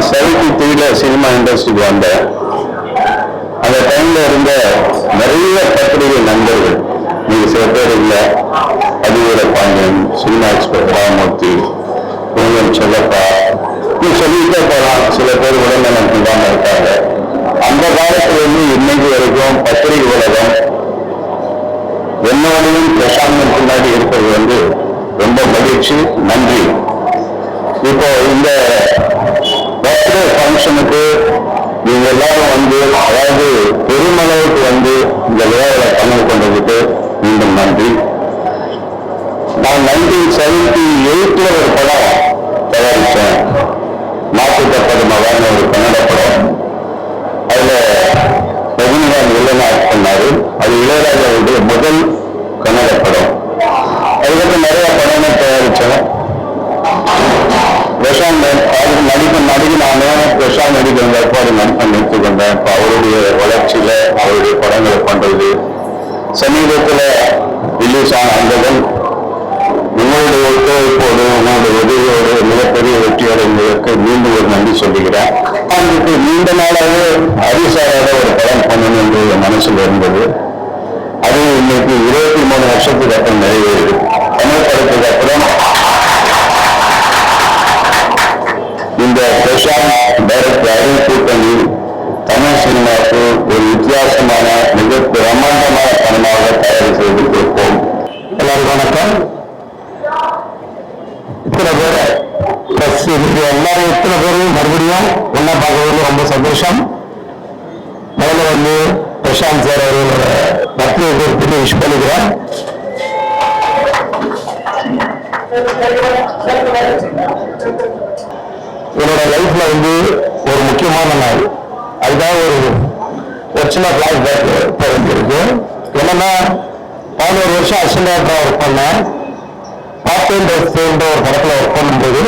நான் nineteen seventy த்ரீல cinema இண்டஸ்ட்ரிக்கு வந்தேன் அந்த டைம்ல இருந்த நிறைய பத்திரிகை நண்பர்கள். நீங்க சில பேர் இல்லை அதிவீர பாண்டியன் சினிமா எக்ஸ்பர்ட் ராமூர்த்தி பூங்கன் செல்லப்பா நீ சொல்லிட்டே போகலாம் சில பேர் உடல்நலம் இல்லாம இருக்காங்க. அந்த காலத்துல இருந்து இன்னைக்கு வரைக்கும் பத்திரிகை உலகம் என்னோடையும் பிரசாந்தம் பின்னாடி இருப்பது வந்து ரொம்ப மகிழ்ச்சி நன்றி. இப்போ இந்த பர்த்டே ஃபங்க்ஷனுக்கு நீங்க எல்லாரும் வந்து அதாவது பெருமளவுக்கு வந்து இந்த விழாவில் கலந்து கொண்டதுக்கு மீண்டும் நன்றி. நான் நைன்டீன் செவன்டி எயிட்ல ஒரு படம் தயாரித்தேன் மாற்றுத்தப்பது மகான் ஒரு கன்னட படம். அதுல ரஜினிகாந்த் வில்லன் ஆக்ட் பண்ணாரு. அது இளையராஜாவுடைய முதல் கன்னட படம். அதுக்கப்புறம் நிறைய படங்கள் தயாரிச்சேன். பிரசாந்த் அதுக்கு நடிக்க நடிகை நானே பிரசாந்த் நடிக்க வந்தப்போ அது நடிப்பை நிறுத்திக்கொண்டேன் இப்போ அவருடைய வளர்ச்சியில அவருடைய படங்களை பண்றது. சமீபத்தில் ரிலீஸ் ஆன அந்தகள் உங்களுடைய ஒத்துழைப்போடு உங்களுடைய உதவியோடு மிகப்பெரிய வெற்றியோடு அடைந்ததற்கு மீண்டும் ஒரு நன்றி சொல்லுகிறேன் அவங்களுக்கு நீண்ட நாளாகவே ஹரிசாரோட ஒரு படம் பண்ணணும் என்று என் மனசில் இருந்தது. அது இன்னைக்கு இருபத்தி மூணு வருஷத்துக்கு அப்புறம் நிறைவேறுது தமிழ் படத்துக்கு அப்புறம் இந்த பிரசாந்த் டைரக்டர் அருள் கூட்டணி தமிழ் சினிமாவுக்கு ஒரு வித்தியாசமான மிக பிரம்மாண்டமான படமாக தயார் செய்து கொடுப்போம் எல்லாரும் வணக்கம் இத்தனை பேர் ப்ளஸ் இன்னைக்கு எல்லாரும் இத்தனை பேரையும் மறுபடியும் ஒன்றா பார்க்கறதுல ரொம்ப சந்தோஷம் முதல்ல வந்து பிரசாந்த் சார் அவர்களோட பர்த்டே குறிப்பிட்டு விஷ் பண்ணிக்கிறேன் என்னோட லைஃப்ல வந்து ஒரு முக்கியமான நாள். அதுதான் ஒரு ஒரு சின்ன பிளாக் பேக் பிறந்திருக்கு என்னன்னா பதினோரு வருஷம் அசிஸ்டன்ட் ஒர்க் பண்ணேன் பார்ட் டைம் ஒரு படத்தில் ஒர்க் பண்ணும்போது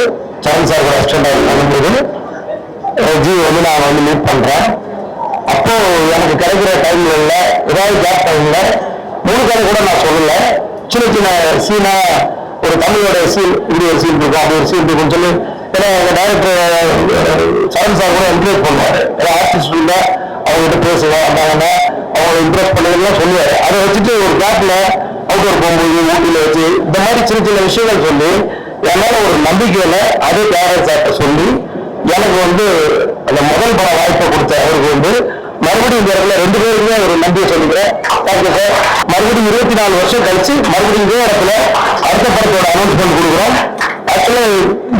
சரண் சார் கூட அசிஸ்டன்ட் பண்ணும்போது ஜி வந்து நான் வந்து மீட் பண்றேன். அப்போ எனக்கு கிடைக்கிற டைம்ல ஏதாவது கேப் டைம்ல மூணு கதை கூட நான் சொல்லல. சின்ன சின்ன சீனா ஒரு தமிழோட சீன் இப்படி ஒரு சீன் இருக்கும். அப்படி ஒரு சீன் இருக்கும்னு சொல்லி ஏன்னா எங்கள் டைரக்டர் சரண் சார் கூட இன்ட்ரெஸ்ட் பண்ணுவாரு ஏன்னா ஆர்டிஸ்ட் இருந்தா அவங்ககிட்ட பேசுவோம் வந்தாங்கன்னா அவங்களை இம்ப்ரெஸ் பண்ணதெல்லாம் சொல்லுவார். அதை வச்சுட்டு ஒரு கேப்ல அவுட்டோர் போகும்போது ஊட்டியில வச்சு இந்த மாதிரி சின்ன சின்ன விஷயங்கள் சொல்லி என்னால ஒரு நம்பிக்கையில அதே டேரக்டர் சார்ட்ட சொல்லி எனக்கு வந்து அந்த முதல் பட வாய்ப்பை கொடுத்த அவருக்கு வந்து மறுபடியும் இந்த இடத்துல ரெண்டு பேருக்குமே ஒரு நன்றியை சொல்லிக்கிறேன். தேங்க்யூ சார் மறுபடியும் இருபத்தி நாலு வருஷம் கழிச்சு மறுபடியும் இதே இடத்துல அடுத்த படத்தோட அனௌன்ஸ்மெண்ட் கொடுக்குறோம். ஆக்சுவலா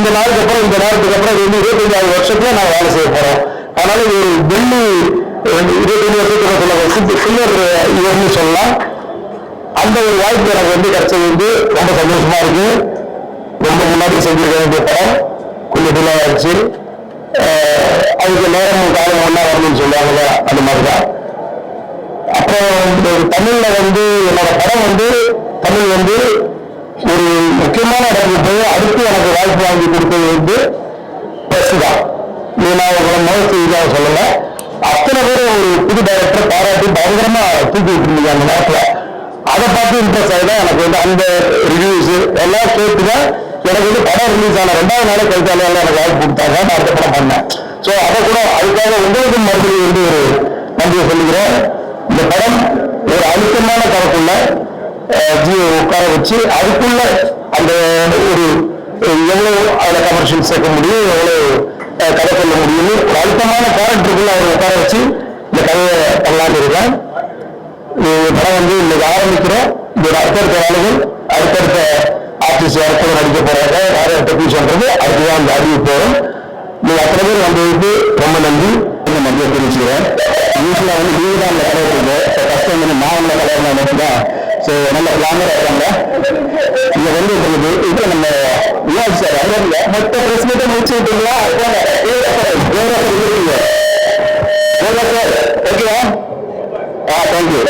இந்த நாளுக்கு அப்புறம் இந்த நேரத்துக்கு அப்புறம் ரெண்டு வந்து இருபத்தஞ்சாவது வருஷத்துல நான் வேலை செய்ய போறேன். அதனால இது ஒரு டெல்லி இருபத்தஞ்சு வருஷத்துக்கு சொல்ல இயர்னு சொல்லலாம். அந்த ஒரு வாய்ப்பு எனக்கு வந்து கிடைச்சது வந்து ரொம்ப சந்தோஷமா இருக்கு. ரொம்ப முன்னாடி செஞ்சிருக்க வேண்டிய படம். கொஞ்சம் டிலே ஆயிடுச்சு. அதுக்கு நேரம் காலம் ஒன்றா வரணும்னு சொல்லுவாங்கல்ல அந்த மாதிரி தான் அப்புறம் இந்த தமிழ்ல வந்து என்னோட படம் வந்து தமிழ் வந்து ஒரு முக்கியமான இடத்துக்கு வாய்ப்பு வாங்கி கொடுத்தது வந்து பிரஸ் தான் நீ நான் உங்களை முதல் சொல்லல அத்தனை பேர் ஒரு புது டைரக்டர் பாராட்டி பயங்கரமா தூக்கி விட்டுருந்தீங்க அந்த நேரத்தில். அதை பார்த்து இன்ட்ரெஸ்ட் ஆகிதான் எனக்கு வந்து அந்த ரிவ்யூஸ் எல்லாம் கேட்டு தான் எனக்கு வந்து படம் ரிலீஸ் ஆன ரெண்டாவது நாளே கழிச்சாலே எனக்கு வாய்ப்பு கொடுத்தாங்க. நான் அடுத்த படம் பண்ணேன். ஸோ அதை கூட அதுக்காக உங்களுக்கும் மறுபடியும் வந்து ஒரு நன்றியை சொல்லிக்கிறேன். இந்த படம் ஒரு அழுத்தமான தரப்புள்ள ஜியோ உட்கார வச்சு அதுக்குள்ள அந்த ஒரு எவ்வளவு அதில் கமர்ஷியல் சேர்க்க முடியும் எவ்வளவு கதை சொல்ல முடியும்னு ஒரு அழுத்தமான கேரக்டருக்குள்ள அவர் உட்கார வச்சு இந்த கதையை பண்ணலான்னு இருக்கேன் இந்த படம் வந்து இன்னைக்கு ஆரம்பிக்கிறோம் இதோட அடுத்தடுத்த வேலைகள் அடுத்தடுத்த ஆர்டிஸ்ட் அடுத்தவங்க நடிக்க போறாங்க யார் டெக்னீஷியன்றது அதுதான் அந்த அறிவு போகிறோம் நீங்க அத்தனை பேர் வந்ததுக்கு ரொம்ப நன்றி. இந்த நன்றியை தெரிவிச்சுக்கிறேன் யூஸ்வலாக வந்து நீங்க தான் அந்த கடை இருக்கு ஸோ ஃபர்ஸ்ட் வந்து நான் உள்ள கடை மட்டும் தான் ஸோ நல்ல பிளானர் இருக்காங்க. இங்க வந்து உங்களுக்கு இப்போ நம்ம விவாதி சார் அதாவது மொத்த பிரஸ் மீட்டை முடிச்சு விட்டீங்களா? போங்க. சார் ஓகேவா ஆ தேங்க்யூ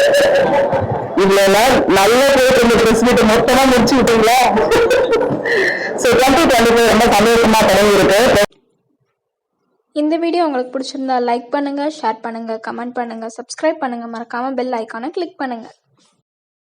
இவ்வளவு நாள் நல்லா போயிட்டு இந்த பிரஸ் மீட் மொத்தமா முடிச்சு விட்டீங்களா? ஸோ டுவெண்ட்டி டுவெண்ட்டி ஃபைவ் ரொம்ப சந்தோஷமா தொடங்கி இருக்கு இந்த வீடியோ உங்களுக்கு பிடிச்சிருந்தா லைக் பண்ணுங்கள் ஷேர் பண்ணுங்க கமெண்ட் பண்ணுங்க சப்ஸ்கிரைப் பண்ணுங்க. மறக்காமல் பெல் ஐக்கானை கிளிக் பண்ணுங்கள்